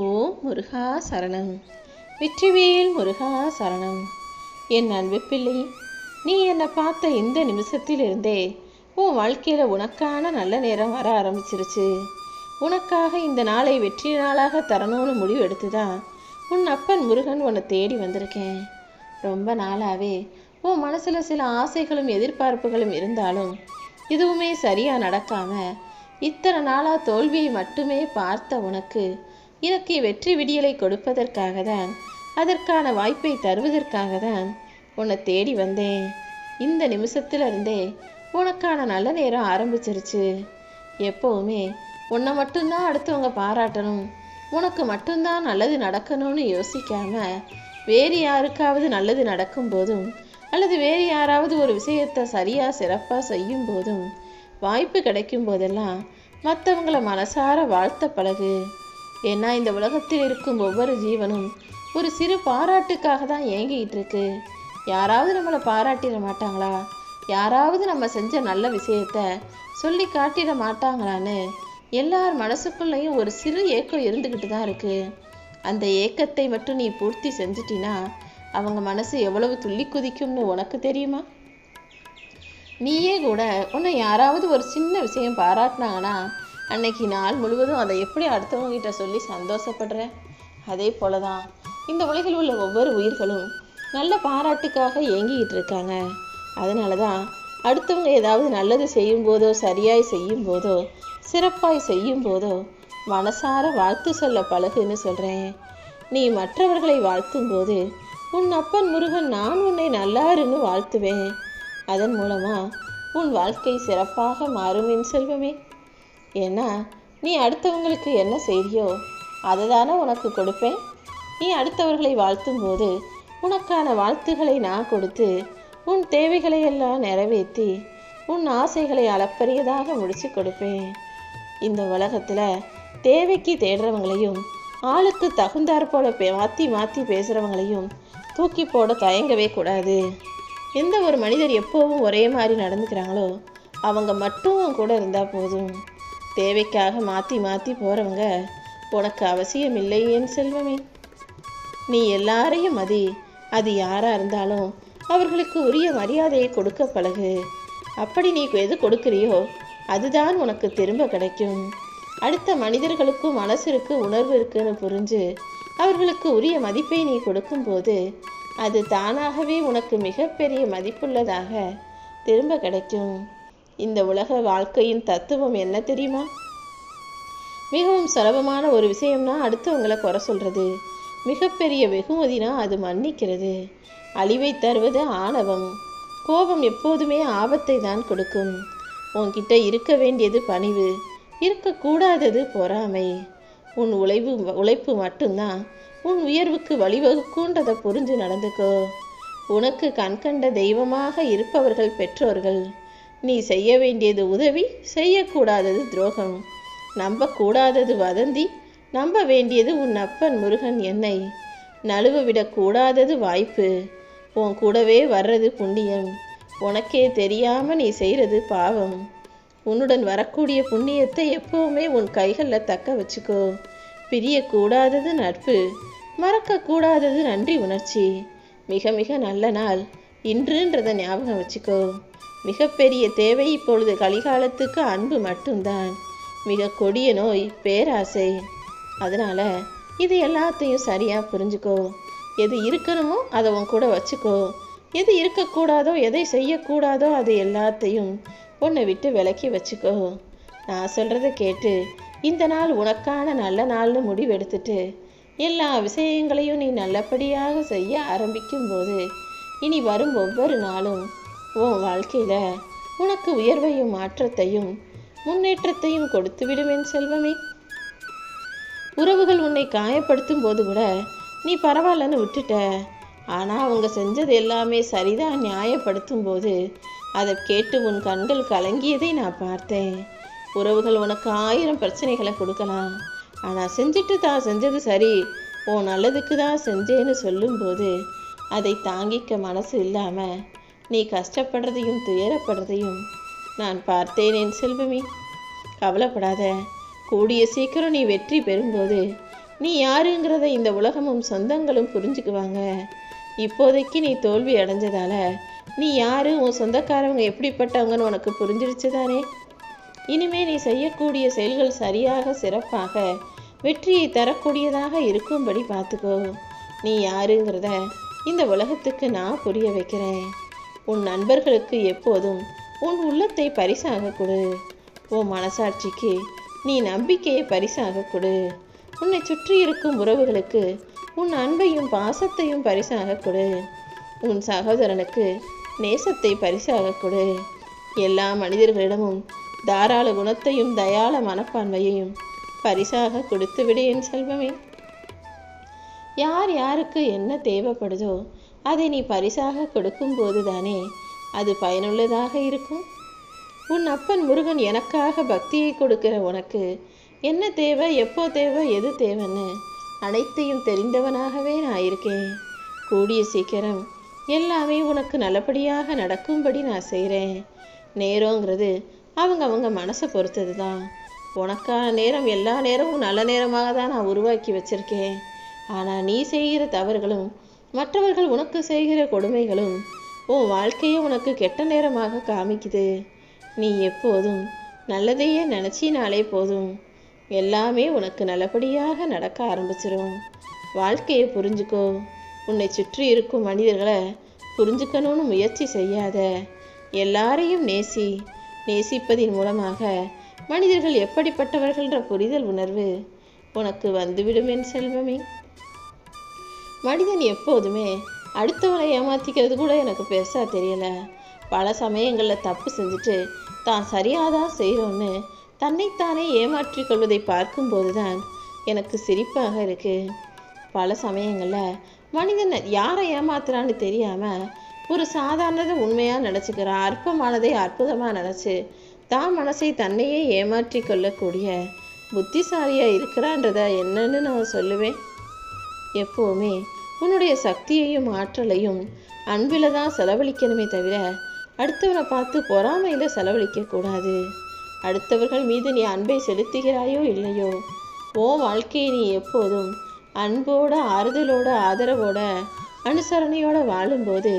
ஓம் முருகா சரணம். வெற்றிவேல் முருகா சரணம். என் அன்பு பிள்ளை நீ என்னை பார்த்த இந்த நிமிஷத்திலிருந்தே உன் வாழ்க்கையில் உனக்கான நல்ல நேரம் வர ஆரம்பிச்சிருச்சு. உனக்காக இந்த நாளை வெற்றி நாளாக தரணும்னு முடிவு எடுத்து தான் உன் அப்பன் முருகன் உன்னை தேடி வந்திருக்கேன். ரொம்ப நாளாகவே உன் மனசில் சில ஆசைகளும் எதிர்பார்ப்புகளும் இருந்தாலும் எதுவுமே சரியாக நடக்காமல் இத்தனை நாளாக தோல்வியை மட்டுமே பார்த்த உனக்கு எனக்கு வெற்றி விடியலை கொடுப்பதற்காக தான் அதற்கான வாய்ப்பை தருவதற்காக தான் உன்னை தேடி வந்தேன். இந்த நிமிஷத்துல இருந்தே உனக்கான நல்ல நேரம் ஆரம்பிச்சிருச்சு. எப்போவுமே உன்னை மட்டும்தான் அடுத்தவங்க பாராட்டணும். உனக்கு மட்டும்தான் நல்லது நடக்கணும்னு யோசிக்காம வேறு யாருக்காவது நல்லது நடக்கும் போதும் அல்லது வேறு யாராவது ஒரு விஷயத்தை சரியாக சிறப்பாக செய்யும் போதும் வாய்ப்பு கிடைக்கும் போதெல்லாம் மற்றவங்கள மனசார வாழ்த்த பழகு. ஏன்னா இந்த உலகத்தில் இருக்கும் ஒவ்வொரு ஜீவனும் ஒரு சிறு பாராட்டுக்காக தான் ஏங்கிக்கிட்டு இருக்கு. யாராவது நம்மளை பாராட்டிட மாட்டாங்களா? யாராவது நம்ம செஞ்ச நல்ல விஷயத்த சொல்லி காட்டிட மாட்டாங்களான்னு எல்லார் மனசுக்குள்ளேயும் ஒரு சிறு ஏக்கம் இருந்துக்கிட்டு தான் இருக்கு. அந்த ஏக்கத்தை மட்டும் நீ பூர்த்தி செஞ்சிட்டினா அவங்க மனசு எவ்வளவு துள்ளி குதிக்கும்னு உனக்கு தெரியுமா? நீயே கூட உன்னை யாராவது ஒரு சின்ன விஷயம் பாராட்டினாங்கன்னா அன்னைக்கு நாள் முழுவதும் அதை எப்படி அடுத்தவங்க கிட்ட சொல்லி சந்தோஷப்படுற? அதே போல தான் இந்த உலகில் உள்ள ஒவ்வொரு உயிர்களும் நல்ல பாராட்டுக்காக ஏங்கிக்கிட்டு இருக்காங்க. அதனால தான் அடுத்தவங்க ஏதாவது நல்லது செய்யும் போதோ சரியாய் செய்யும் போதோ சிறப்பாய் செய்யும் போதோ மனசார வாழ்த்து சொல்ல பழகுன்னு சொல்கிறேன் நீ மற்றவர்களை வாழ்த்தும் போது உன் அப்பன் முருகன் நான் உன்னை நல்லாருன்னு வாழ்த்துவேன். அதன் மூலமாக உன் வாழ்க்கை சிறப்பாக மாறும் என் செல்வமே. ஏன்னா நீ அடுத்தவங்களுக்கு என்ன செய்தியோ அதை தானே உனக்கு கொடுப்பேன். நீ அடுத்தவர்களை வாழ்த்தும் போது உனக்கான வாழ்த்துக்களை நான் கொடுத்து உன் தேவைகளை எல்லாம் நிறைவேற்றி உன் ஆசைகளை அளப்பரியதாக முடிச்சு கொடுப்பேன். இந்த உலகத்தில் தேவைக்கு தேடுறவங்களையும் ஆளுக்கு தகுந்தாற் போல பே- மாற்றி மாற்றி பேசுகிறவங்களையும் தூக்கி போட தயங்கவே கூடாது. எந்த ஒரு மனிதர் எப்போவும் ஒரே மாதிரி நடந்துக்கிறாங்களோ அவங்க மட்டும் கூட இருந்தால் போதும். தேவைக்காக மாற்றி மாற்றி போகிறவங்க உனக்கு அவசியம் இல்லை என் செல்வமே. நீ எல்லாரையும் மதி. அது யாராக இருந்தாலும் அவர்களுக்கு உரிய மரியாதையை கொடுக்க பழகு. அப்படி நீ எது கொடுக்குறியோ அதுதான் உனக்கு திரும்ப கிடைக்கும். அடுத்த மனிதர்களுக்கும் மனசு இருக்கு உணர்வு இருக்குன்னு புரிஞ்சு அவர்களுக்கு உரிய மதிப்பை நீ கொடுக்கும்போது அது தானாகவே உனக்கு மிகப்பெரிய மதிப்புள்ளதாக திரும்ப கிடைக்கும். இந்த உலக வாழ்க்கையின் தத்துவம் என்ன தெரியுமா? மிகவும் சுலபமான ஒரு விஷயம்னா அடுத்தவங்களை குறை சொல்றது. மிகப்பெரிய வெகுமதினா அது மன்னிக்கிறது. அழிவை தருவது ஆணவம். கோபம் எப்போதுமே ஆபத்தை தான் கொடுக்கும். உன்கிட்ட இருக்க வேண்டியது பணிவு. இருக்கக்கூடாதது பொறாமை. உன் உழைவு உழைப்பு மட்டும்தான். உன் உயர்வுக்கு வழிவகுக்குன்றதை புரிஞ்சு நடந்துக்கோ. உனக்கு கண்கண்ட தெய்வமாக இருப்பவர்கள் பெற்றோர்கள். நீ செய்ய வேண்டியது உதவி செய்யக்கூடாதது துரோகம். நம்பக்கூடாதது வதந்தி நம்ப வேண்டியது உன் அப்பன் முருகன் என்னை. நழுவ விடக்கூடாதது வாய்ப்பு. உன் கூடவே வர்றது புண்ணியம். உனக்கே தெரியாம நீ செய்கிறது பாவம். உன்னுடன் வரக்கூடிய புண்ணியத்தை எப்பவுமே உன் கைகளில் தக்க வச்சுக்கோ. பிரியக்கூடாதது நட்பு மறக்கக்கூடாதது நன்றி உணர்ச்சி. மிக மிக நல்ல நாள். இன்றுன்றதை ஞாபகம் வச்சுக்கோ. மிகப்பெரிய தேவை இப்பொழுது கலிகாலத்துக்கு அன்பு மட்டும்தான். மிக கொடிய நோய் பேராசை. அதனால இது எல்லாத்தையும் சரியாக புரிஞ்சுக்கோ. எது இருக்கணுமோ அதை உன் கூட வச்சுக்கோ. எது இருக்கக்கூடாதோ எதை செய்யக்கூடாதோ அது எல்லாத்தையும் உன்னை விட்டு விலக்கி வச்சுக்கோ. நான் சொல்கிறத கேட்டு இந்த நாள் உனக்கான நல்ல நாள்னு முடிவெடுத்துட்டு எல்லா விஷயங்களையும் நீ நல்லபடியாக செய்ய ஆரம்பிக்கும்போது இனி வரும் ஒவ்வொரு நாளும் உன் வாழ்க்கையில் உனக்கு உயர்வையும் மாற்றத்தையும் முன்னேற்றத்தையும் கொடுத்து விடுவேன் செல்வமே. உறவுகள் உன்னை காயப்படுத்தும் போது கூட நீ பரவாயில்லன்னு விட்டுட்ட. ஆனால் அவங்க செஞ்சது எல்லாமே சரிதான் நியாயப்படுத்தும் போது அதை கேட்டு உன் கண்கள் கலங்கியதை நான் பார்த்தேன். உறவுகள் உனக்கு ஆயிரம் பிரச்சனைகளை கொடுக்கலாம். ஆனால் செஞ்சுட்டு தான் செஞ்சது சரி. உன் நல்லதுக்கு தான் செஞ்சேன்னு சொல்லும்போது அதை தாங்கிக்க மனசு இல்லாமல் நீ கஷ்டப்படுறதையும் துயரப்படுறதையும் நான் பார்த்தேன் என் செல்வமே. கவலைப்படாத. கூடிய சீக்கிரம் நீ வெற்றி பெறும்போது நீ யாருங்கிறத இந்த உலகமும் சொந்தங்களும் புரிஞ்சுக்குவாங்க. இப்போதைக்கு நீ தோல்வி அடைஞ்சதால நீ யாரு? உன் சொந்தக்காரவங்க எப்படிப்பட்டவங்கன்னு உனக்கு புரிஞ்சிருச்சு தானே இனிமே நீ செய்யக்கூடிய செயல்கள் சரியாக சிறப்பாக வெற்றியை தரக்கூடியதாக இருக்கும்படி பார்த்துக்கோ. நீ யாருங்கிறத இந்த உலகத்துக்கு நான் புரிய வைக்கிறேன். உன் நண்பர்களுக்கு எப்போதும் உன் உள்ளத்தை பரிசாக கொடு. உன் மனசாட்சிக்கு நீ நம்பிக்கையை பரிசாக கொடு. உன்னை சுற்றி இருக்கும் உறவுகளுக்கு உன் அன்பையும் பாசத்தையும் பரிசாக கொடு. உன் சகோதரனுக்கு நேசத்தை பரிசாக கொடு. எல்லா மனிதர்களிடமும் தாராள குணத்தையும் தயாள மனப்பான்மையையும் பரிசாக கொடுத்து விடு என் செல்வமே. யார் யாருக்கு என்ன தேவைப்படுதோ அதை நீ பரிசாக கொடுக்கும்போது தானே அது பயனுள்ளதாக இருக்கும்? உன் அப்பன் முருகன் எனக்காக பக்தியை கொடுக்கிற உனக்கு என்ன தேவை எப்போ தேவை எது தேவைன்னு அனைத்தையும் தெரிந்தவனாகவே நான் இருக்கேன். கூடிய சீக்கிரம் எல்லாமே உனக்கு நல்லபடியாக நடக்கும்படி நான் செய்கிறேன். நேரங்கிறது அவங்க அவங்க மனசை பொறுத்தது தான் உனக்கான நேரம் எல்லா நேரமும் நல்ல நேரமாக தான் நான் உருவாக்கி வச்சிருக்கேன். ஆனால் நீ செய்கிற தவறுகளும் மற்றவர்கள் உனக்கு செய்கிற கொடுமைகளும் உன் வாழ்க்கையை உனக்கு கெட்ட நேரமாக காமிக்குது. நீ எப்போதும் நல்லதையே நினச்சினாலே போதும். எல்லாமே உனக்கு நல்லபடியாக நடக்க ஆரம்பிச்சிடும் வாழ்க்கையை புரிஞ்சுக்கோ. உன்னை சுற்றி இருக்கும் மனிதர்களை புரிஞ்சுக்கணும்னு முயற்சி செய்யாத. எல்லாரையும் நேசி நேசிப்பதின் மூலமாக மனிதர்கள் எப்படிப்பட்டவர்கள்ன்ற புரிதல் உணர்வு உனக்கு வந்துவிடும் என் செல்வமே. மனிதன் எப்போதுமே அடுத்தவரை ஏமாத்திக்கிறது கூட எனக்கு பெருசாக தெரியலை. பல சமயங்களில் தப்பு செஞ்சுட்டு தான் சரியாதான் செய்கிறோன்னு தன்னைத்தானே ஏமாற்றிக் கொள்வதை பார்க்கும்போது தான் எனக்கு சிரிப்பாக இருக்குது பல சமயங்களில் மனிதன் யாரை ஏமாத்துறான்னு தெரியாமல் ஒரு சாதாரணதை உண்மையாக நினச்சிக்கிறான் அற்பமானதை அற்புதமாக நினச்சி தான் மனசை தன்னையே ஏமாற்றி கொள்ளக்கூடிய புத்திசாலியாக இருக்கிறான்றத என்னன்னு நான் சொல்லுவேன். எப்போவுமே உன்னுடைய சக்தியையும் ஆற்றலையும் அன்பில் தான் செலவழிக்கணுமே தவிர அடுத்தவரை பார்த்து பொறாமையில் செலவழிக்கக்கூடாது அடுத்தவர்கள் மீது நீ அன்பை செலுத்துகிறாயோ இல்லையோ ஓ வாழ்க்கையை நீ எப்போதும் அன்போட ஆறுதலோட ஆதரவோட அனுசரணையோட வாழும்போது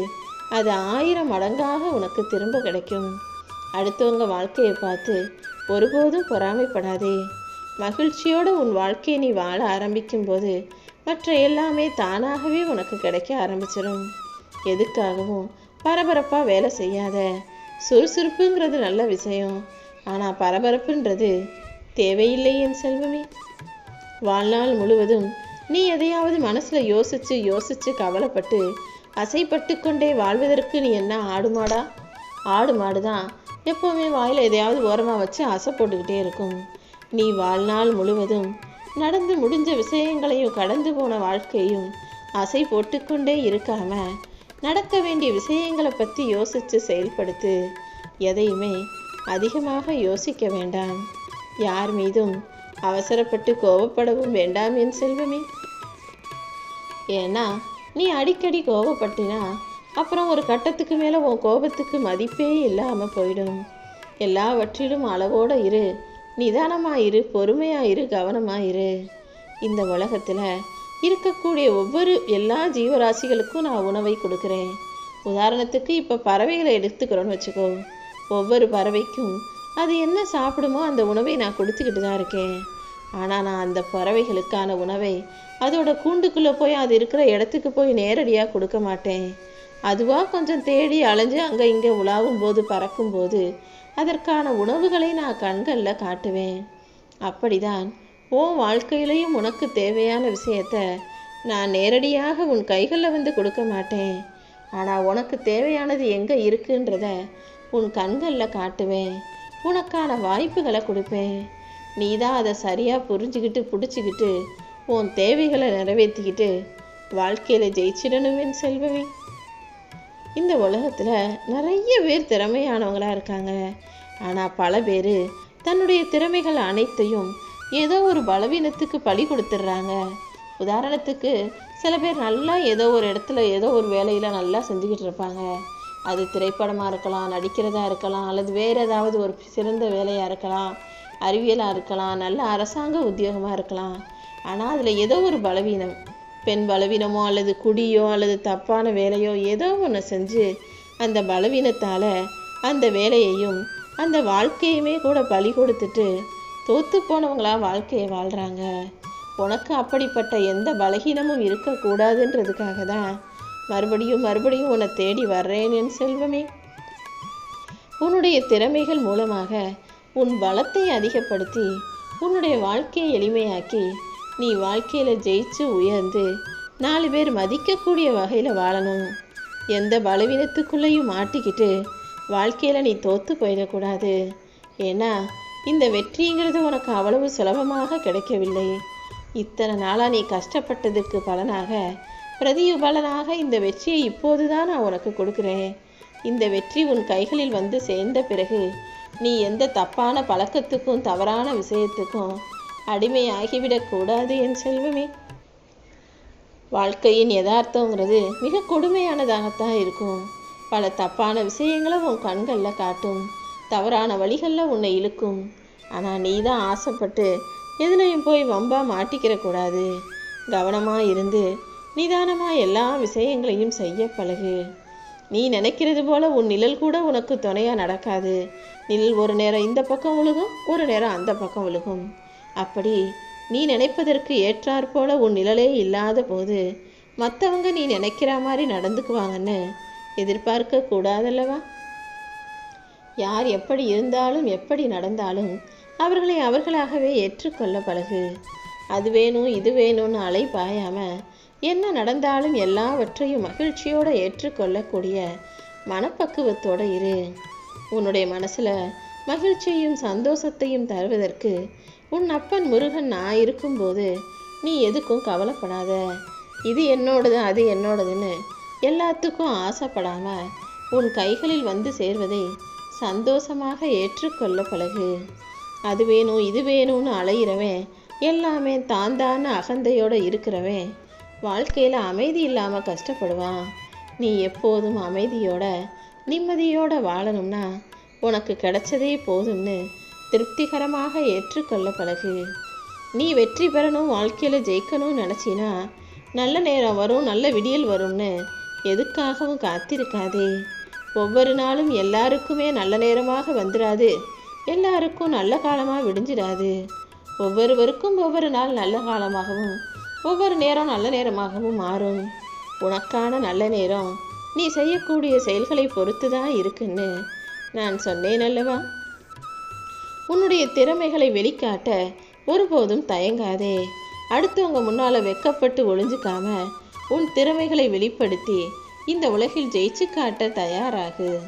அது ஆயிரம் மடங்காக உனக்கு திரும்ப கிடைக்கும். அடுத்தவங்க வாழ்க்கையை பார்த்து ஒருபோதும் பொறாமைப்படாதே. மகிழ்ச்சியோடு உன் வாழ்க்கையை நீ வாழ ஆரம்பிக்கும்போது மற்ற எல்லாமே தானாகவே உனக்கு கிடைக்க ஆரம்பிச்சிடும் எதுக்காகவும் பரபரப்பாக வேலை செய்யாத. சுறுசுறுப்புங்கிறது நல்ல விஷயம். ஆனால் பரபரப்புன்றது தேவையில்லை என் செல்வமே. வாழ்நாள் முழுவதும் நீ எதையாவது மனசில் யோசித்து யோசித்து கவலைப்பட்டு அசைப்பட்டு கொண்டே வாழ்வதற்கு நீ என்ன ஆடு மாடா ஆடு மாடு தான் எப்போவுமே வாயில் எதையாவது ஓரமாக வச்சு அசை போட்டுக்கிட்டே இருக்கும். நீ வாழ்நாள் முழுவதும் நடந்து முடிஞ்ச விஷயங்களையும் கடந்து போன வாழ்க்கையும் அசை போட்டுக்கொண்டே இருக்காம நடக்க வேண்டிய விஷயங்களை பற்றி யோசித்து செயல்படுத்து எதையுமே அதிகமாக யோசிக்க வேண்டாம். யார் மீதும் அவசரப்பட்டு கோபப்படவும் வேண்டாம் என் செல்வமே. ஏன்னா நீ அடிக்கடி கோபப்பட்டினா அப்புறம் ஒரு கட்டத்துக்கு மேலே உன் கோபத்துக்கு மதிப்பே இல்லாமல் போயிடும். எல்லாவற்றிலும் அளவோடு இரு. நிதானமாயிரு இரு கவனமாயிரு. இரு இந்த உலகத்தில் இருக்கக்கூடிய ஒவ்வொரு எல்லா ஜீவராசிகளுக்கும் நான் உணவை கொடுக்குறேன். உதாரணத்துக்கு இப்போ பறவைகளை எடுத்துக்கிறோன்னு வச்சுக்கோ. ஒவ்வொரு பறவைக்கும் அது என்ன சாப்பிடுமோ அந்த உணவை நான் கொடுத்துக்கிட்டு தான் இருக்கேன். ஆனால் நான் அந்த பறவைகளுக்கான உணவை அதோட கூண்டுக்குள்ளே போய் அது இருக்கிற இடத்துக்கு போய் நேரடியாக கொடுக்க மாட்டேன். அதுவாக கொஞ்சம் தேடி அலைஞ்சு அங்கே இங்கே உலாவும் போது பறக்கும் போது அதற்கான உணவுகளை நான் கண்களில் காட்டுவேன். அப்படிதான் உன் வாழ்க்கையிலையும் உனக்கு தேவையான விஷயத்த நான் நேரடியாக உன் கைகளில் வந்து கொடுக்க மாட்டேன். ஆனால் உனக்கு தேவையானது எங்கே இருக்குன்றத உன் கண்களில் காட்டுவேன். உனக்கான வாய்ப்புகளை கொடுப்பேன். நீ தான் அதை சரியாக புரிஞ்சுக்கிட்டு பிடிச்சிக்கிட்டு உன் தேவைகளை நிறைவேற்றிக்கிட்டு வாழ்க்கையில் ஜெயிச்சிடணுமே செல்வமே. இந்த உலகத்தில் நிறைய பேர் திறமையானவங்களாக இருக்காங்க. ஆனால் பல பேர் தன்னுடைய திறமைகள் அனைத்தையும் ஏதோ ஒரு பலவீனத்துக்கு பழி கொடுத்துட்றாங்க. உதாரணத்துக்கு சில பேர் நல்லா ஏதோ ஒரு இடத்துல ஏதோ ஒரு வேலையில் நல்லா செஞ்சுக்கிட்டு இருப்பாங்க. அது திரைப்படமாக இருக்கலாம் நடிக்கிறதா இருக்கலாம் அல்லது வேறு ஏதாவது ஒரு சிறந்த வேலையாக இருக்கலாம் அறிவியலாக இருக்கலாம் நல்ல அரசாங்க உத்தியோகமாக இருக்கலாம். ஆனால் அதில் ஏதோ ஒரு பலவீனம் பெண் பலவீனமோ அல்லது குடியோ அல்லது தப்பான வேலையோ ஏதோ ஒன்று செஞ்சு அந்த பலவீனத்தால் அந்த வேலையையும் அந்த வாழ்க்கையுமே கூட பலி கொடுத்துட்டு தோத்து போனவங்களா வாழ்க்கையை வாழ்கிறாங்க உனக்கு அப்படிப்பட்ட எந்த பலகீனமும் இருக்கக்கூடாதுன்றதுக்காக தான் மறுபடியும் மறுபடியும் உன்னை தேடி வர்றேன் என் செல்வமே. உன்னுடைய திறமைகள் மூலமாக உன் பலத்தை அதிகப்படுத்தி உன்னுடைய வாழ்க்கையை எளிமையாக்கி நீ வாழ்க்கையில் ஜெயிச்சு உயர்ந்து நாலு பேர் மதிக்கக்கூடிய வகையில் வாழணும். எந்த பலவீனத்துக்குள்ளேயும் மாட்டிக்கிட்டு வாழ்க்கையில் நீ தோற்று போயிடக்கூடாது. ஏன்னா இந்த வெற்றிங்கிறது உனக்கு அவ்வளவு சுலபமாக கிடைக்கவில்லை. இத்தனை நாளாக நீ கஷ்டப்பட்டதுக்கு பலனாக பிரதியுபலனாக இந்த வெற்றியை இப்போது தான் நான் உனக்கு கொடுக்குறேன். இந்த வெற்றி உன் கைகளில் வந்து சேர்ந்த பிறகு நீ எந்த தப்பான பழக்கத்துக்கும் தவறான விஷயத்துக்கும் அடிமையாகிவிடக்கூடாது என் செல்வமே. வாழ்க்கையின் யதார்த்தங்கிறது மிக கொடுமையானதாகத்தான் இருக்கும். பல தப்பான விஷயங்களை உன் கண்களில் காட்டும். தவறான வழிகளில் உன்னை இழுக்கும். ஆனால் நீ தான் ஆசைப்பட்டு எதுலையும் போய் வம்பா மாட்டிக்கிற கூடாது கவனமாக இருந்து நிதானமாக எல்லா விஷயங்களையும் செய்ய பழகு. நீ நினைக்கிறது போல உன் நிழல் கூட உனக்கு துணையாக நடக்காது. நிழல் ஒரு நேரம் இந்த பக்கம் விழுகும் ஒரு நேரம் அந்த பக்கம் விழுகும். அப்படி நீ நினைப்பதற்கு ஏற்றாற்போல உன் நிழலே இல்லாத போது மற்றவங்க நீ நினைக்கிற மாதிரி நடந்துக்குவாங்கன்னு எதிர்பார்க்க கூடாதல்லவா? யார் எப்படி இருந்தாலும் எப்படி நடந்தாலும் அவர்களை அவர்களாகவே ஏற்றுக்கொள்ள பழகு. அது வேணும் இது வேணும்னு அலை பாயாம என்ன நடந்தாலும் எல்லாவற்றையும் மகிழ்ச்சியோடு ஏற்றுக்கொள்ளக்கூடிய மனப்பக்குவத்தோடு இரு. உன்னுடைய மனசில் மகிழ்ச்சியையும் சந்தோஷத்தையும் தருவதற்கு உன் அப்பன் முருகன் நான் இருக்கும்போது நீ எதுக்கும் கவலைப்படாத. இது என்னோடது அது என்னோடதுன்னு எல்லாத்துக்கும் ஆசைப்படாமல் உன் கைகளில் வந்து சேர்வதை சந்தோஷமாக ஏற்றுக்கொள்ள பழகு. அது வேணும் இது வேணும்னு அலையிறவன் எல்லாமே தான் தான் அகந்தையோடு இருக்கிறவன் வாழ்க்கையில் அமைதி இல்லாமல் கஷ்டப்படுவான். நீ எப்போதும் அமைதியோட நிம்மதியோட வாழணும்னா உனக்கு கிடைச்சதே போதும்னு திருப்திகரமாக ஏற்றுக்கொள்ள பழகு. நீ வெற்றி பெறணும் வாழ்க்கையில் ஜெயிக்கணும்னு நினச்சினா நல்ல நேரம் வரும் நல்ல விடியல் வரும்னு எதுக்காகவும் காத்திருக்காதே. ஒவ்வொரு நாளும் எல்லாருக்குமே நல்ல நேரமாக வந்துடாது எல்லாருக்கும் நல்ல காலமாக விடிஞ்சிடாது. ஒவ்வொருவருக்கும் ஒவ்வொரு நாள் நல்ல காலமாகவும் ஒவ்வொரு நேரம் நல்ல நேரமாகவும் மாறும். உனக்கான நல்ல நேரம் நீ செய்யக்கூடிய செயல்களை பொறுத்து தான் இருக்குன்னு நான் சொன்னேன் அல்லவா? உன்னுடைய திறமைகளை வெளிக்காட்ட ஒருபோதும் தயங்காதே. அடுத்தவங்க முன்னால வெக்கப்பட்டு ஒளிஞ்சுக்காம உன் திறமைகளை வெளிப்படுத்தி இந்த உலகில் ஜெயிச்சு காட்ட தயாராகு.